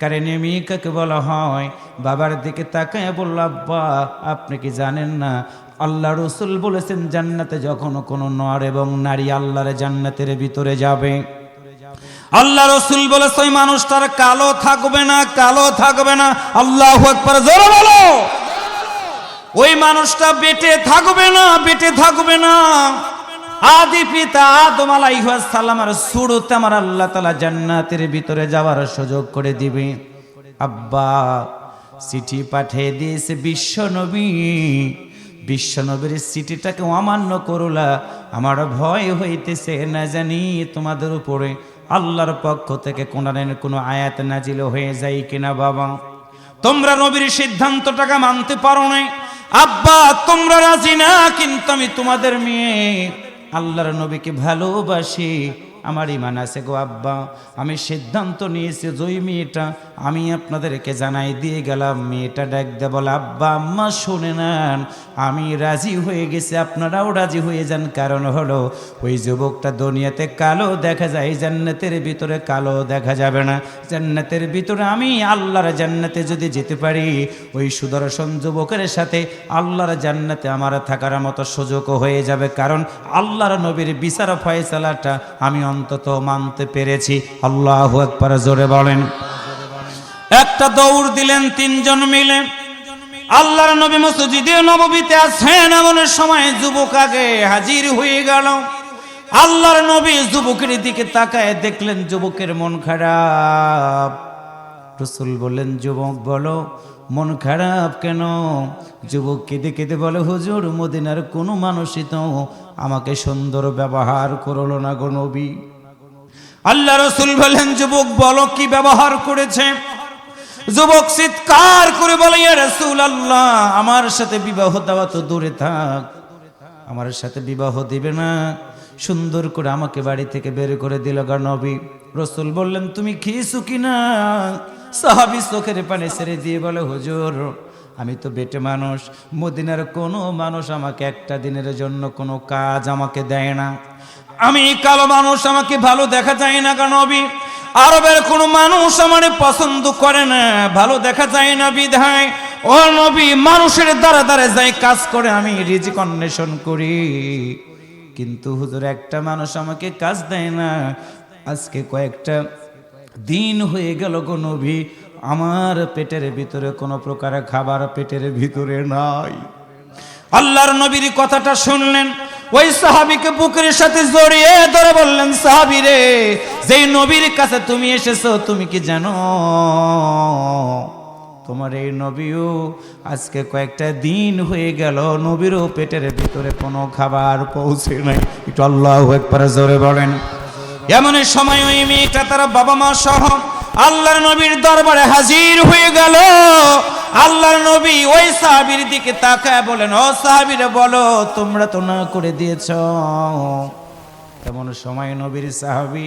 কারণে মেয়ে কাকে বলা হয়, বাবার দিকে তাকায় বলল, আব্বা, আপনি কি জানেন না, আল্লাহ রসুল বলেছেন, জান্নাতে যখন কোনো নর এবং নারী আল্লাহর জান্নাতের ভিতরে যাবে। আল্লাহ রসুল বলেছে, ওই মানুষটার কালো থাকবে না, কালো থাকবে না। আল্লাহ একবার জোরে বলো। ওই মানুষটা বেটে থাকবে না, বেটে থাকবে না। আদি পিতা আদম আলাইহিস সালামের সুরতে আমার আল্লাহ তাআলা জান্নাতের ভিতরে যাওয়ার সুযোগ করে দিবে। আব্বা, চিঠি পাঠিয়ে দিয়েছে বিশ্ব নবী। বিশ্ব নবীর চিঠিটাকে অমান্য করলা। আমার ভয় হইতেছে না জানি তোমাদের উপরে। আল্লাহর পক্ষ থেকে কোরআনের কোনো আয়াত নাজিল হয়ে যায় কিনা বাবা। তোমরা নবীর সিদ্ধান্তটাকে মানতে পারো নাই। আব্বা, তোমরা রাজি না, কিন্তু আমি তোমাদের মেয়ে। আল্লাহর নবীকে ভালোবাসি। আমার ইমান আছে গো আব্বা। আমি সিদ্ধান্ত নিয়েছি ওই মেয়েটা আমি আপনাদেরকে জানাই দিয়ে গেলাম, মেয়েটা ডাক দে বলে, আব্বা, আম্মা, শুনে নেন, আমি রাজি হয়ে গেছি। আপনারাও রাজি হয়ে যান। কারণ হলো, ওই যুবকটা দুনিয়াতে কালো দেখা যায়, জান্নাতের ভিতরে কালো দেখা যাবে না। জান্নাতের ভিতরে আমি আল্লাহর জান্নাতে যদি যেতে পারি, ওই সুদর্শন যুবকের সাথে আল্লাহর জান্নাতে আমার থাকার মতো সুযোগও হয়ে যাবে। কারণ আল্লাহর নবীর বিচার ফয়সালাটা আমি অন্তত মানতে পেরেছি। আল্লাহ একবার জোরে বলেন। একটা দৌড় দিলেন তিনজন মিলে। আল্লাহর নবী মসজিদে নববীতে আছেন এমন সময় যুবক আগে হাজির হয়ে গেল। আল্লাহর নবী যুবকের দিকে তাকায় দেখলেন যুবকের মন খারাপ। রসুল বললেন, যুবক, বলো, মন খারাপ কেন? যুবক কেঁদে কেঁদে বলে, হুজুর, মদিনার কোনো মানুষই তো আমাকে সুন্দর ব্যবহার করল না গো নবী। আল্লাহ রসুল বলেন, যুবক, বলো কি ব্যবহার করেছে? যুবক চিৎকার করে বলে রসুল আল্লাহ আমার সাথে বিবাহ দেওয়া তো দূরে থাক। আমার সাথে বিবাহ দিবে না। সুন্দর করে আমাকে বাড়ি থেকে বের করে দিল গা নবী। রসুল বললেন, তুমি খেয়েছো কিনা? সাহাবি চোখের পানি ছেড়ে দিয়ে বলে, হুজুর আমি তো বেটে মানুষ। মদিনার কোনো মানুষ আমাকে একটা দিনের জন্য কোনো কাজ আমাকে দেয় না। আমি কালো মানুষ, আমাকে ভালো দেখা যায় না কেন নবী। আরবের কোনো মানুষ আমার পছন্দ করে না, ভালো দেখা যায় না বিধায়। ও নবী, মানুষের দ্বারা দ্বারা যাই কাজ করে, আমি রিজিক অন্বেষণ করি। কিন্তু হুজুর, একটা মানুষ আমাকে কাজ দেয় না। আজকে কয়েকটা দিন হয়ে গেল গো নবী। আমার পেটের ভিতরে কোনো প্রকার খাবার পেটের ভিতরে নাই। আল্লাহর নবীর কথাটা শুনলেন, ওই সাহাবিকে বুকের সাথে জড়িয়ে ধরে বললেন, সাহাবি রে, যেই নবীর কাছে তুমি এসেছ, তুমি কি জানো? তোমার এই নবীও আজকে কয়েকটা দিন হয়ে গেল, নবীরও পেটের ভিতরে কোনো খাবার পৌঁছে নাই। একটু আল্লাহ একবার জোরে বলেন। এমন সময় ওই মেয়েটা তার বাবা মা সহ আল্লাহর নবীর দরবারে হাজির হয়ে গেল। আল্লাহর নবী ওই সাহাবির দিকে তাকায় বলেন, ও সাহাবিরে বলো, তোমরা তো না করে দিয়েছ। তেমন সময় নবীর সাহাবী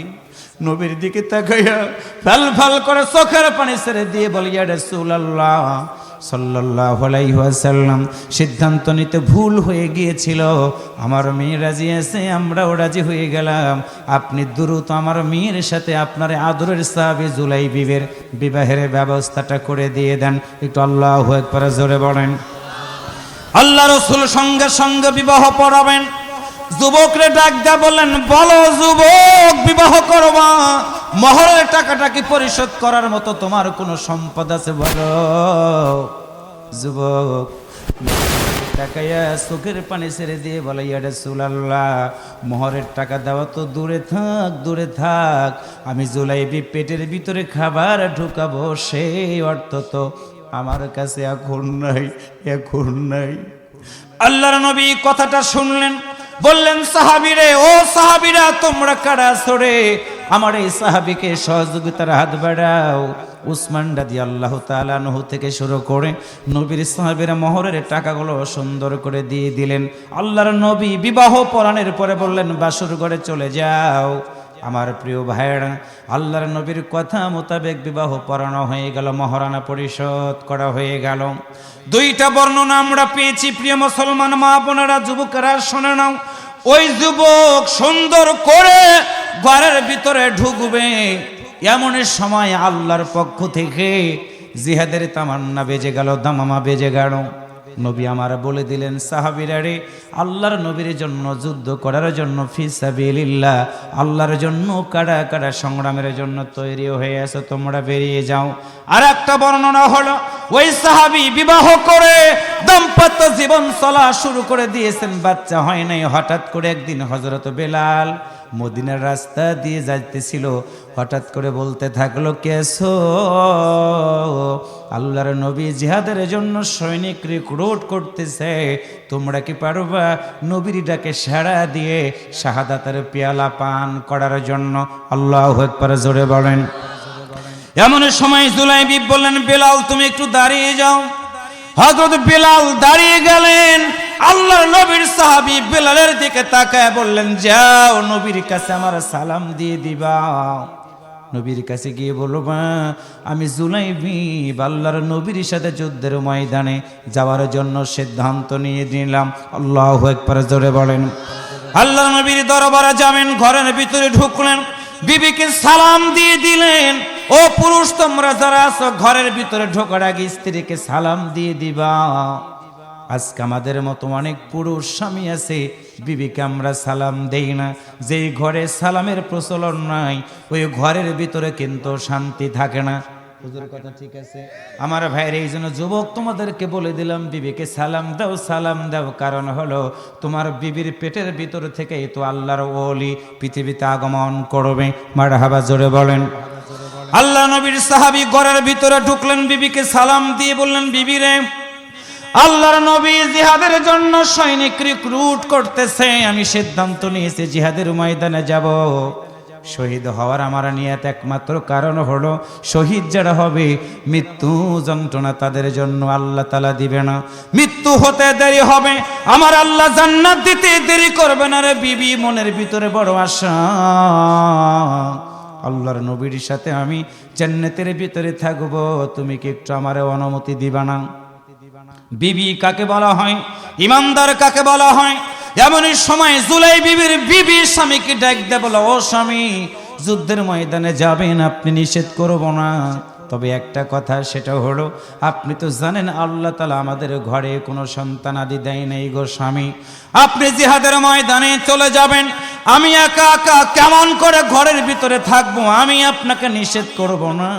নবীর দিকে তাকাইয়া ফাল ফাল করে চোখের পানি ছেড়ে দিয়ে বলিয়া রাসূলুল্লাহ সাল্লাল্লাহু আলাইহি ওয়াসাল্লাম সিদ্ধান্ত নিতে ভুল হয়ে গিয়েছিল। আমার মেয়ে রাজি আছে, আমরাও রাজি হয়ে গেলাম। আপনি দ্রুত আমার মেয়ের সাথে আপনার আদরের সাহাবী জুলাই বিবের বিবাহের ব্যবস্থাটা করে দিয়ে দেন। একটু আল্লাহু একবার জোরে বলেন। আল্লাহ রসুল সঙ্গে সঙ্গে বিবাহ পড়াবেন। যুবকরে ডাক দেয়া বললেন বলো যুবক, বিবাহ করবা মহরের টাকাটা কি পরিশোধ করার মতো তোমার কোনো সম্পদ আছে বলো? যুবক টাকাইয়া চোখের পানি ছেড়ে দিয়ে বলে, ইয়ারে সুলাল্লাহ, মোহরের টাকা দেওয়া তো, দূরে থাক দূরে থাক। আমি জুলাইবি পেটের ভিতরে খাবার ঢুকাবো, সেই অর্থ তো আমার কাছে এখন নাই এখন নাই। আল্লাহর নবী কথাটা শুনলেন। বললেন, সাহাবিরে, ও সাহাবিরা, তোমরা কারা সরে আমার এই সাহাবিকে সহযোগিতার হাত বাড়াও। উসমান রাদি আল্লাহ তালানহু থেকে শুরু করে নবীর সাহাবিরা মহরের টাকাগুলো সুন্দর করে দিয়ে দিলেন। আল্লাহর নবী বিবাহ পরাণের পরে বললেন, বাসুর চলে যাও। আমার প্রিয় ভাইয়েরা, আল্লাহর নবীর কথা মোতাবেক বিবাহ পড়ানো হয়ে গেল, মহারানা পরিশোধ করা হয়ে গেল। দুইটা বর্ণনা আমরা পেয়েছি, প্রিয় মুসলমান মা বোনেরা যুবকেরা, শোনে নাও। ওই যুবক সুন্দর করে ঘরের ভিতরে ঢুকবে। এমন সময় আল্লাহর পক্ষ থেকে জিহাদের তামান্না বেজে গেল, দামামা বেজে গেল। নবী আমার বলে দিলেন, সাহাবিরা রে, আল্লাহর নবীর জন্য যুদ্ধ করার জন্য ফিসাবিল্লাহ আল্লাহর জন্য কাড়া কাড়া সংগ্রামের জন্য তৈরি হয়ে আসো তোমরা বেরিয়ে যাও। আর একটা বর্ণনা হলো, ওই সাহাবি বিবাহ করে দাম্পত্য জীবন চলা শুরু করে দিয়েছেন, বাচ্চা হয় নাই। হঠাৎ করে একদিন হজরত বেলাল মদিনার রাস্তা দিয়ে যাইতেছিল। হঠাৎ করে বলতে থাকল কেসো আল্লাহর নবী জিহাদের জন্য সৈনিক রিক্রুট করতেছে। তোমরা কি পারবা নবীর ডাকে সাড়া দিয়ে শাহাদাতের পেয়ালা পান করার জন্য? আল্লাহ একবার জোরে বলেন। এমন সময় জুলাইবি বললেন, বেলাল, তুমি একটু দাঁড়িয়ে যাও। হযরত বেলাল দাঁড়িয়ে গেলেন। আল্লাহর নবীর সাহাবী বেলালের দিকে তাকায় বললেন, যাও নবীর কাছে আমার সালাম দিয়ে দিবা। নবীর কাছে গিয়ে বলবা আমি জুলাইবি আল্লাহর নবীর সাথে যুদ্ধের ময়দানে যাওয়ার জন্য সিদ্ধান্ত নিয়ে নিলাম। আল্লাহ একবার জোরে বলেন। আল্লাহ নবীর দরবারে যাবেন, ঘরের ভিতরে ঢুকলেন। বিবিকে সালাম দিয়ে দিলেন। ও পুরুষ, তোমরা যারা আছো, ঘরের ভিতরে ঢোকার আগে স্ত্রীকে সালাম দিয়ে দিবা। আজকে আমাদের মতো অনেক পুরুষ স্বামী আছে, বিবিকে আমরা সালাম দেই না। যেই ঘরে সালামের প্রচলন নাই, ওই ঘরের ভিতরে কিন্তু শান্তি থাকে না। হুজুর, কথা ঠিক আছে? আমার ভাইয়ের এই জন্য যুবক, তোমাদেরকে বলে দিলাম, বিবিকে সালাম দাও সালাম দাও। কারণ হলো, তোমার বিবির পেটের ভিতর থেকেই তো আল্লাহর ওলি পৃথিবীতে আগমন করবে। মার হাবা জোরে বলেন। আল্লাহ নবীর সাহাবি ঘরের ভিতরে ঢুকলেন বিবিকে সালাম দিয়ে বললেন, বিবি রে, আল্লাহর নবী জিহাদের জন্য সৈনিক রিক্রুট করতেছে। আমি সিদ্ধান্ত নিয়েছি জিহাদের ময়দানে যাব। শহীদ হওয়ার আমার নিয়ত একমাত্র কারণ হলো শহীদ যারা হবে, মৃত্যু যন্ত্রণা তাদের জন্য আল্লাহ তালা দিবে না। মৃত্যু হতে দেরি হবে, আমার আল্লাহ জান্নাত দিতে দেরি করবে না রে বিবি, মনের ভিতরে বড় আশা। আল্লাহর নবীর সাথে আমি জান্নাতের ভিতরে থাকব। তুমি কি একটু আমার অনুমতি দিবা না? বিবি কাকে বলা হয়? ইমানদার কাকে বলা হয়? এমনই সময় জুলাই বিবির বিবি স্বামীকে ডাক দে ও স্বামী, যুদ্ধের ময়দানে যাবেন, আপনি নিষেধ করব না। তবে একটা কথা সেটা হলো, আপনি তো জানেন আল্লাহ তালা আমাদের ঘরে কোনো সন্তান আদি দেয় নেই গো স্বামী। আপনি জিহাদের ময়দানে চলে যাবেন, আমি একা একা কেমন করে ঘরের ভিতরে থাকব আমি আপনাকে নিষেধ করব না।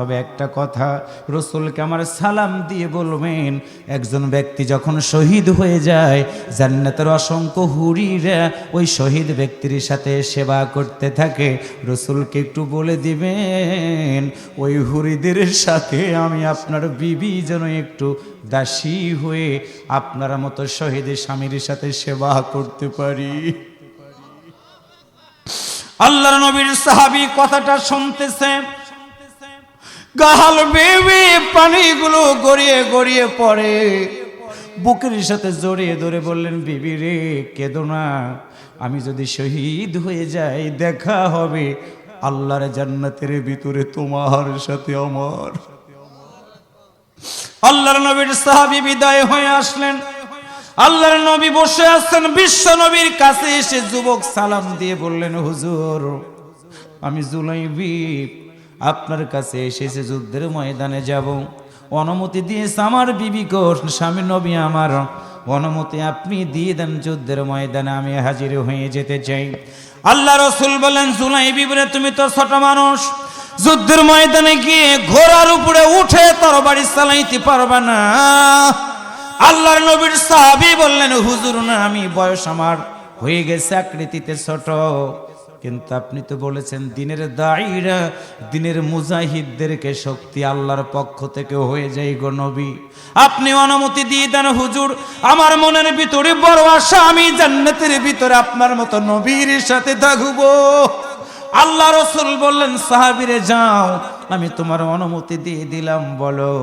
তবে একটা কথা, রসুলকে আমার সালাম দিয়ে বলবেন, একজন ব্যক্তি যখন শহীদ হয়ে যায়, জান্নাতের অসংখ্য হুরিরা ওই শহীদ ব্যক্তির সাথে সেবা করতে থাকে, রসুলকে একটু বলে দিবেন, ওই হুরিদের সাথে আমি আপনার বিবি যেন একটু দাসী হয়ে আপনার মতো শহীদের স্বামীর সাথে সেবা করতে পারি। আল্লাহর নবীর সাহাবী কথাটা শুনতেছে। গাহাল বেবি পানিগুলো গড়িয়ে গড়িয়ে পড়ে। বুকের সাথে জড়িয়ে ধরে বললেন, বিবি রে, কেঁদো না। আমি যদি শহীদ হয়ে যাই, দেখা হবে। আল্লাহর জান্নাতের ভিতরে তোমার সাথে আমার। আল্লাহর নবীর সাহাবি বিদায় হয়ে আসলেন। আল্লাহর নবী বসে আছেন, বিশ্ব নবীর কাছে এসে যুবক সালাম দিয়ে বললেন, হুজুর, আমি জুলাইবি আপনার কাছে এসেছে যুদ্ধের ময়দানে যাব। অনুমতি দিয়েছে আমার বিবি কোষ, স্বামী নবী আমার। অনুমতি আপনি দিয়ে দেন যুদ্ধের ময়দানে, আমি হাজির হয়ে যেতে চাই। আল্লাহ রসুল বলেন জুলাই বিবরে তুমি তো ছোট মানুষ। যুদ্ধের ময়দানে গিয়ে ঘোড়ার উপরে উঠে তোর বাড়ি চালাইতে পারবা না। আল্লাহর নবীর সাহাবি বললেন, হুজুর না, আমি বয়স আমার হয়ে গেছে আকৃতিতে ছোট। কিন্তু আপনি তো বলেছেন, দিনের দায়ীরা দিনের মুজাহিদদেরকে শক্তি আল্লাহর পক্ষ থেকে হয়ে যায় গো নবী। আপনি অনুমতি দিয়ে দেন হুজুর, আমার মনের ভিতরে বড় আশা, আমি জান্নাতের ভিতরে আপনার মতো নবীর সাথে থাকব। আল্লাহ রসুল বললেন, সাহাবিরে যাও, আমি তোমার অনুমতি দিয়ে দিলাম, বলো।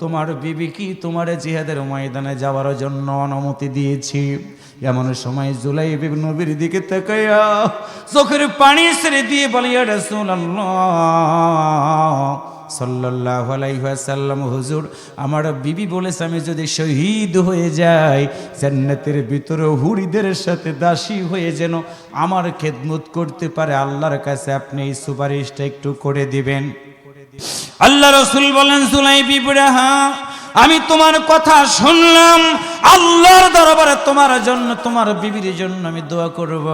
তোমার বিবি কি তোমার জিহাদের ময়দানে যাওয়ার জন্য অনুমতি দিয়েছি। এমন সময় জুলাই নবীর দিকে তাকাইয়া চোখের পানি ছেড়ে দিয়ে বলিয়া রসুল সাল্লাহ আলাইসাল্লাম হুজুর, আমার বিবি বলেছে আমি যদি শহীদ হয়ে যাই, জান্নাতের ভিতরে হুরিদের সাথে দাসী হয়ে যেন আমার খেদমত করতে পারে, আল্লাহর কাছে আপনি এই সুপারিশটা একটু করে দিবেন। আল্লাহ রসুল বলেন সুলাই হ্যাঁ আমি তোমার কথা শুনলাম। আল্লাহর দরবারে তোমার জন্য, তোমার বিবির জন্য আমি দোয়া করব।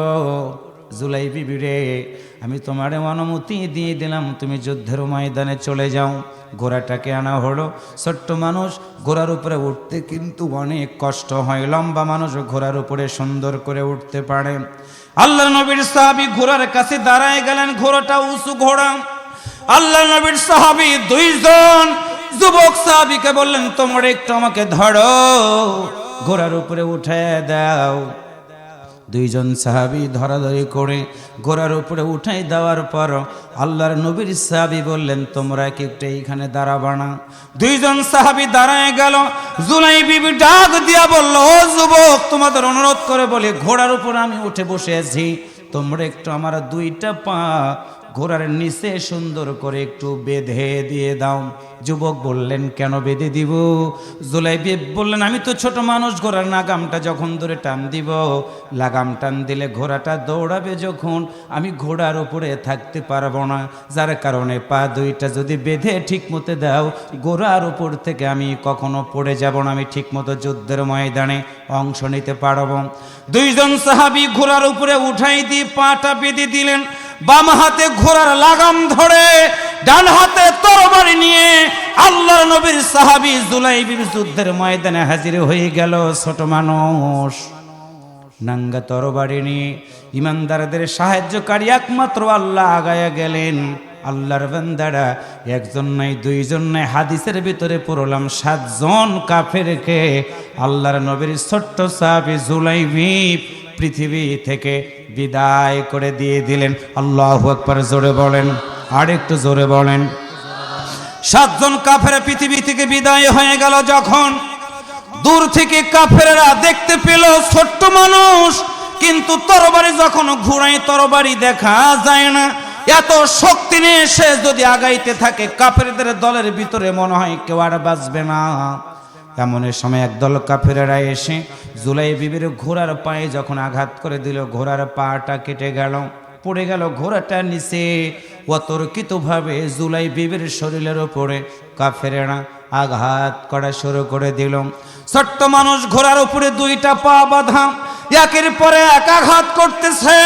জুলাই বিবিরে, আমি তোমার অনুমতি দিয়ে দিলাম, তুমি যুদ্ধের ময়দানে চলে যাও। ঘোড়াটাকে আনা হলো। ছোট্ট মানুষ ঘোড়ার উপরে উঠতে কিন্তু অনেক কষ্ট হয়। লম্বা মানুষ ঘোড়ার উপরে সুন্দর করে উঠতে পারে। আল্লাহ নবীর সাহাবি ঘোড়ার কাছে দাঁড়ায় গেলেন। ঘোড়াটা উঁচু ঘোড়া। আল্লাহ নবীর সাহাবি দুইজন। যুবক সাহাবিকে বললেন, তোমরা একটু আমাকে ধরো, ঘোড়ার উপরে উঠে দাও। দুইজন সাহাবি ধরাধরি করে ঘোড়ার উপরে উঠাই দেওয়ার পর আল্লাহর নবীর সাহাবি বললেন, তোমরা কি একটু এইখানে দাঁড়াবা না? দুইজন সাহাবি দাঁড়ায় গেল। জুলাই বিবি ডাক দিয়া বলল, ও যুবক, তোমাদের অনুরোধ করে বলি, ঘোড়ার উপর আমি উঠে বসে আছি। তোমরা একটু আমার দুইটা পা ঘোড়ার নিচে সুন্দর করে একটু বেঁধে দিয়ে দাও। যুবক বললেন, কেন বেঁধে দিব? জুলাইবি বললেন, আমি তো ছোট মানুষ, ঘোড়ার লাগামটা যখন ধরে টান দিব, লাগাম টান দিলে ঘোড়াটা দৌড়াবে যখন। আমি ঘোড়ার উপরে থাকতে পারব না, যার কারণে পা দুইটা যদি বেঁধে ঠিক মতো দাও, ঘোড়ার উপর থেকে আমি কখনো পড়ে যাব না, আমি ঠিক মতো যুদ্ধের ময়দানে অংশ নিতে পারব। দুইজন সাহাবি ঘোড়ার উপরে উঠাই দিয়ে পাটা বেঁধে দিলেন। বাম হাতে ঘোড়ার লাগাম ধরে, ডান হাতে তরবারি নিয়ে আল্লাহর নবীর সাহাবি জুলাইবির যুদ্ধের ময়দানে হাজির হয়ে গেল ছোট মানুষ। নাঙ্গা তরবারি নিয়ে ইমানদারদের সাহায্যকারী একমাত্র আল্লাহ আগায়া গেলেন। আল্লাহর বান্দারা, একজন নাই, দুইজন নাই, হাদিসের ভিতরে পড়লাম, সাতজন কাফেরকে আল্লাহর নবীর ছোট্ট সাহাবি জুলাইবি পৃথিবী থেকে বিদায় করে দিয়ে দিলেন। আল্লাহ একবার জোরে বলেন। আর একটু জোরে বলেন। সাতজন কাফের পৃথিবী থেকে বিদায় হয়ে গেল যখন। দূর থেকে কাফেরা দেখতে পেল ছোট্ট মানুষ, কিন্তু তরবারি যখন ঘুরাই তরবারি দেখা যায় না। এত শক্তি নিয়ে সে যদি আগাইতে থাকে, কাফেরদের দলের ভিতরে মনে হয় কেউ আর বাঁচবে না। এমন সময় একদল কাফেরেরা এসে জুলাই বিবির ঘোড়ার পায়ে যখন আঘাত করে দিল, ঘোড়ার পাটা কেটে গেল, পড়ে গেল ঘোড়াটা নিচে। অতর্কিতভাবে জুলাই বিবির শরীরের ওপরে কাফেরেরা আঘাত করা শুরু করে দিল। ছোট্ট মানুষ ঘোড়ার উপরে দুইটা পা বাঁধা, একের পরে এক আঘাত করতেছে।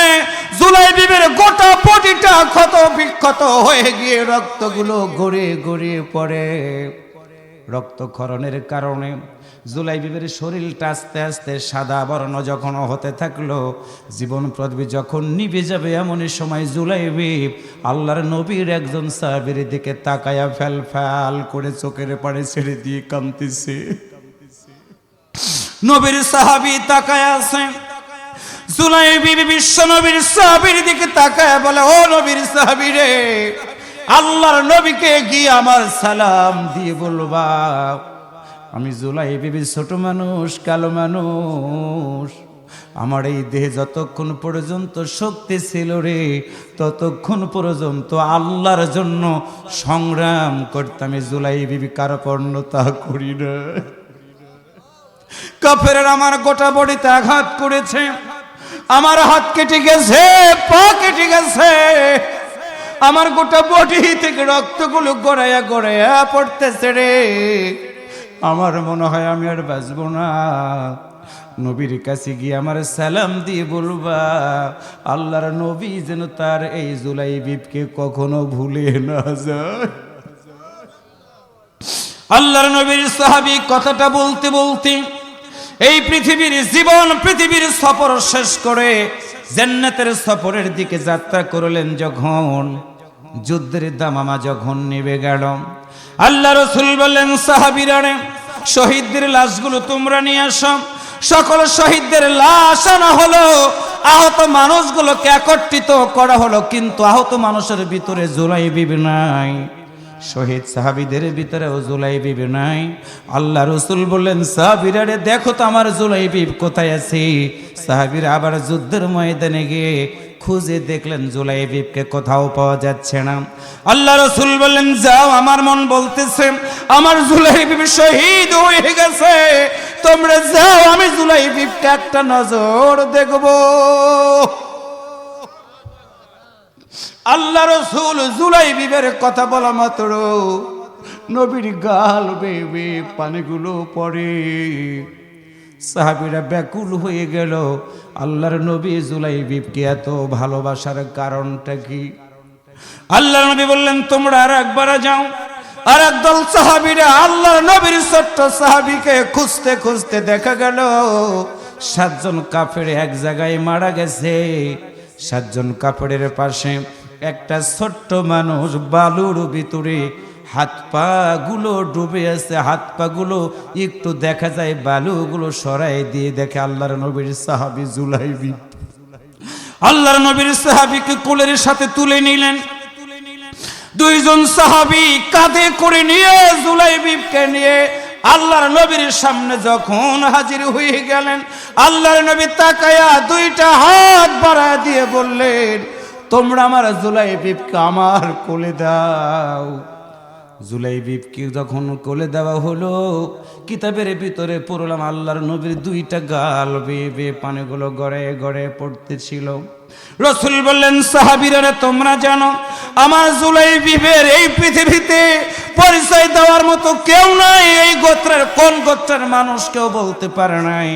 জুলাই বিবির গোটা পটিটা ক্ষত বিক্ষত হয়ে গিয়ে রক্তগুলো গড়িয়ে গড়িয়ে পড়ে। রক্তক্ষরণের কারণে জুলাই বিবির শরীরটা আস্তে আস্তে সাদা বর্ণ যখন হতে থাকল, জীবন পৃথিবী যখন নিভে যাবে এমনই সময় জুলাই বিব আল্লাহর নবীর একজন সাহাবির দিকে তাকায়া ফ্যাল ফ্যাল করে চোখের পাড়ে ছেড়ে দিয়ে কামতেছে নবীর সাহাবি তাকায় আছে। জুলাই বিবি বিশ্ব নবীর সাহাবির দিকে তাকায় বলে, ও নবীর সাহাবি রে আল্লাহর নবীকে গিয়ে আমার সালাম দিয়ে বলবা, আমি জুলাই বিবি ছোট মানুষ, কালো মানুষ। আমার এই দেহে যতক্ষণ পর্যন্ত শক্তি ছিল রে, ততক্ষণ পর্যন্ত আল্লাহর জন্য সংগ্রাম করতাম জুলাই বিবি কারও পণ্যতা করি না। কাফের আমার গোটা বডিতে আঘাত করেছে। আমার হাত কেটে গেছে, পা কেটে গেছে। আমার গোটা বডি থেকে রক্তগুলো গড়াইয়া গড়াইয়া পড়তেছে রে। আমার মনে হয় আমি আর বাঁচবো না। নবীর কাছে গিয়ে আমার সালাম দিয়ে বলবা, আল্লাহর নবী যেন তার এই জুলাই বিপকে কখনো ভুলে না যায়। আল্লাহর নবীর সাহাবি কথাটা বলতে বলতে এই পৃথিবীর জীবন, পৃথিবীর সফর শেষ করে জান্নাতের সফরের দিকে যাত্রা করলেন যখন যুদ্ধের দামামা যখন নেবে গেল। আল্লাহ রসুল বললেন সাহাবিরারে শহীদদের লাশগুলো তোমরা নিয়ে আসো। সকল শহীদদের লাশ আনা হলো। আহত মানুষগুলোকে একত্রিত করা হলো, কিন্তু আহত মানুষের ভিতরে জোলাই বিবি নাই। শহীদ সাহাবিদের ভিতরেও জুলাই বিবি নাই। আল্লাহ রসুল বললেন, সাহাবিরারে, দেখো তো আমার জুলাই বিব কোথায় আছে। সাহাবিরা আবার যুদ্ধের ময়দানে গিয়ে খুঁজে দেখলেন জুলাইবিবকে কোথাও পাওয়া যাচ্ছে না। আল্লাহ রসুল বললেন, যাও, আমার মন বলতেছে, আমার জুলাইবিব শহীদ হয়ে গেছে। তোমরা যাও, আমি জুলাইবিবকে একটা নজর দেখব। আল্লাহ রসুল জুলাই বিবের কথা বলা মাত্র। নবীর গাল বেবে পানিগুলো পড়ে। সাহাবিরা ব্যাকুল হয়ে গেল। আল্লাহর নবী জুলাই বিবকে এত ভালোবাসার কারণটা কি? আল্লাহর নবী বললেন, তোমরা আর একবার যাও। আর একদল সাহাবিরা আল্লাহর নবীর ছোট্ট সাহাবিকে খুঁজতে খুঁজতে দেখা গেল। সাতজন কাফের এক জায়গায় মারা গেছে। সাতজন কাপড়ের পাশে একটা ছোট্ট মানুষ বালুর ভিতরে হাত পা গুলো ডুবে আছে, হাত পা গুলো একটু দেখা যায়, বালুগুলো সরাই দিয়ে দেখে আল্লাহর নবীর সাহাবি জুলাইবি। আল্লাহর নবীর সাহাবিকে কোলের সাথে তুলে নিলেন। দুইজন সাহাবি কাঁধে করে নিয়ে জুলাইবিবকে নিয়ে আল্লাহর নবীর সামনে যখন হাজির হয়ে গেলেন, আল্লাহর নবী তাকায়া দুইটা হাত বাড়ায় দিয়ে বললেন, তোমরা আমার জুলাইবিবকে আমার কোলে দাও। জুলাইবিবকে যখন কোলে দেওয়া হলো, কিতাবের ভিতরে পড়লাম আল্লাহর নবীর দুইটা গাল। বেয়ে পানিগুলো গড়ে গড়ে পড়তেছিল। রসুল বললেন সাহাবিরা তোমরা জানো, আমার জুলাই বিবের এই পৃথিবীতে পরিচয় দেওয়ার মতো কেউ নাই। এই গোত্রের কোন গোত্রের মানুষ কেউ বলতে পারে নাই।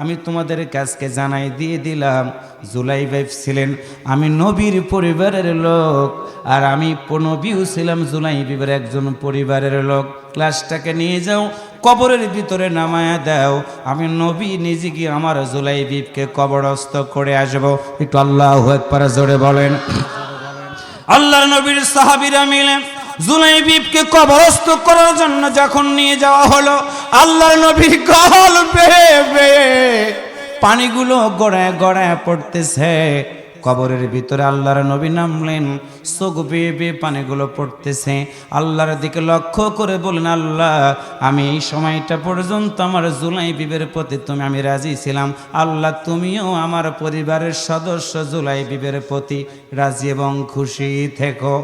আমি তোমাদের কাছকে জানাই দিয়ে দিলাম। জুলাই ভাইফ ছিলেন আমি নবীর পরিবারের লোক, আর আমি নবীও ছিলাম জুলাই বিবের একজন পরিবারের লোক। ক্লাসটাকে নিয়ে যাও, কবরের ভিতরে নামায়া দাও। আমি নবী নিজে গিয়ে আমার জুলাই বিবকে কবরস্থ করে আসব। একটু আল্লাহ একবার জোরে বলেন। আল্লাহর নবীর সাহাবিরা মিলে জুলাইবিবকে কবরস্থ করার জন্য যখন নিয়ে যাওয়া হলো আল্লাহ নবীর গল পানিগুলো গড়ায় গড়ায় পড়তেছে। কবরের ভিতরে আল্লাহর নবী নামলেন। চোখ বেয়ে বেয়ে পানিগুলো পড়তেছে। আল্লাহর দিকে লক্ষ্য করে বলেন আল্লাহ, আমি এই সময়টা পর্যন্ত আমার জুলাই বিবের প্রতি তুমি, আমি রাজি ছিলাম। আল্লাহ, তুমিও আমার পরিবারের সদস্য জুলাই বিবের প্রতি রাজি এবং খুশি থেকো।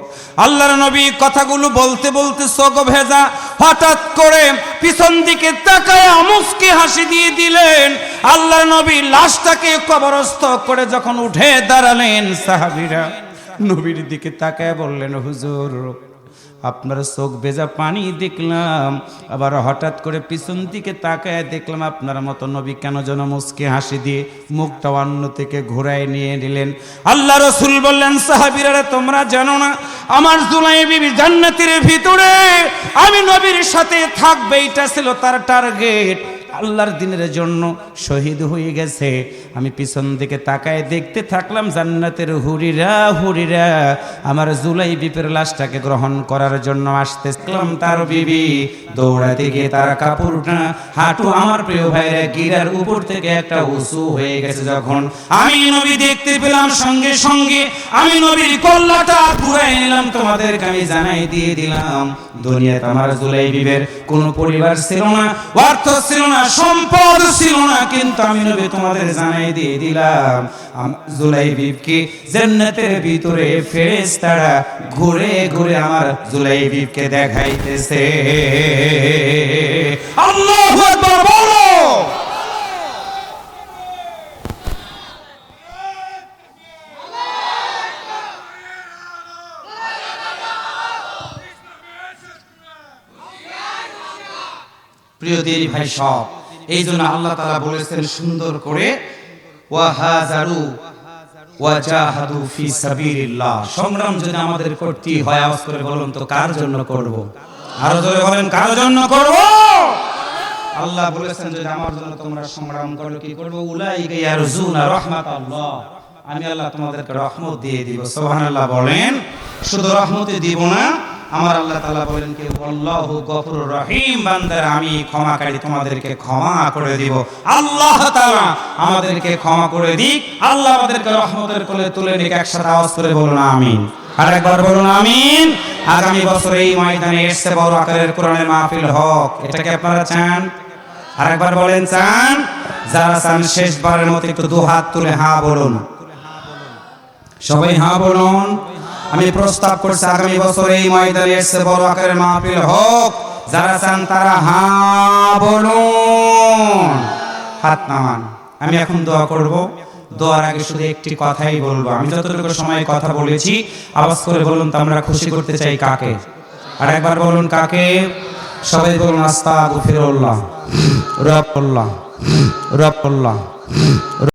আল্লাহর নবী কথাগুলো বলতে বলতে চোখ ভেজা হঠাৎ করে পিছন দিকে তাকায় মুসকে হাসি দিয়ে দিলেন। আল্লাহর নবী লাশটাকে কবরস্থ করে যখন উঠে দাঁড়ালেন সাহাবিরা। নবীর দিকে তাকায় বললেন, হুজুর, আপনার চোখ ভেজা পানি দেখলাম, আবার হঠাৎ করে পিছন দিকে তাকায় দেখলাম আপনার মতো নবী কেন যেন মুসকে হাসি দিয়ে মুখটা অন্য থেকে ঘুরায় নিয়ে নিলেন। আল্লাহ রসুল বললেন, সাহাবিরা, তোমরা জানো না, আমার জুলাই বিবি জান্নাতের ভিতরে আমি নবীর সাথে থাকবে এটা ছিল তার টার্গেট আল্লাহর দিনের জন্য শহীদ হয়ে গেছে। আমি পিছন দিকে তাকায় দেখতে থাকলাম জান্নাতের হুরিরা হুরিরা। আমার জুলাই বিপের লাশটাকে গ্রহণ করার জন্য আসতেছিলাম তার বিবি দৌড়াতে গিয়ে তার কাপড়টা হাঁটু আমার প্রিয় ভাইরা গিরার উপর থেকে একটা উঁচু হয়ে গেছে যখন আমি নবী দেখতে পেলাম সঙ্গে সঙ্গে আমি নবীর কল্লাটা ঘুরাই নিলাম, তোমাদেরকে আমি জানাই দিয়ে দিলাম। দুনিয়াতে আমার জুলাই বিবের কোন পরিবার ছিল না অর্থ ছিল না সম্পদ ছিল না, কিন্তু আমি নবী তোমাদের জানাই দিয়ে দিলাম। জুলাই বিবকে জান্নাতের ভিতরে ফেরেশতারা ঘুরে ঘুরে আমার জুলাই বিবকে দেখাইতেছে। আল্লাহু আকবার বলো প্রিয় দিনী ভাই, সব। এই জন্য আল্লাহ তালা বলেছেন সুন্দর করে ওয়াহাজারু ওয়াজাহাদু ফি সাবিলিল্লাহ। সংগ্রাম যদি আমাদের করতে হয়, আওয়াজ করে বলুন তো, কার জন্য করব? আরও জোরে বলেন, কার জন্য করব? আল্লাহ বলেছেন, যদি আমার জন্য তোমরা সংগ্রাম করো, কি করব? উলাইকা ইয়ারজুনা রাহমাতাল্লাহ। আমি আল্লাহ তোমাদেরকে রহমত দিয়ে দিব, সুবহানাল্লাহ বলেন। শুধু রহমতে দিব না আমার আল্লাহ তাআলা বলেন কি, আল্লাহু গফুরুর রহিম, বান্দার, আমি ক্ষমাকারী তোমাদেরকে ক্ষমা করে দিব। আল্লাহ তাআলা আমাদেরকে ক্ষমা করে দিক। আল্লাহ আমাদেরকে রহমতের কোলে তুলে নিক, একসাথে আওয়াজ করে বলুন, আমিন। আর একবার বলুন, আমিন। আগামী বছর এই ময়দানে এসছে বড় আকারের কোরআনের মাহফিল হক। এটাকে আপনারা চান? আর একবার বলেন, চান। যারা চান, শেষবারের মতো একটু দু হাত তুলে হা বলুন। সবাই হ্যাঁ বলুন। আমি প্রস্তাব করছি, আগামী বছর এই ময়দানে এসে বড় আকারের মাহফিল হোক। যারা চান তারা হ্যাঁ বলুন। হাত নামান। আমি এখন দোয়া করব। দোয়ার আগে শুধু একটি কথাই বলব। আমি যতটুকু সময় কথা বলেছি, আওয়াজ করে বলুন তো আমরা খুশি করতে চাই কাকে? আর একবার বলুন কাকে? সবাই বলুন, আস্তাগফিরুল্লাহ। রব্বুল্লাহ। রব্বুল্লাহ।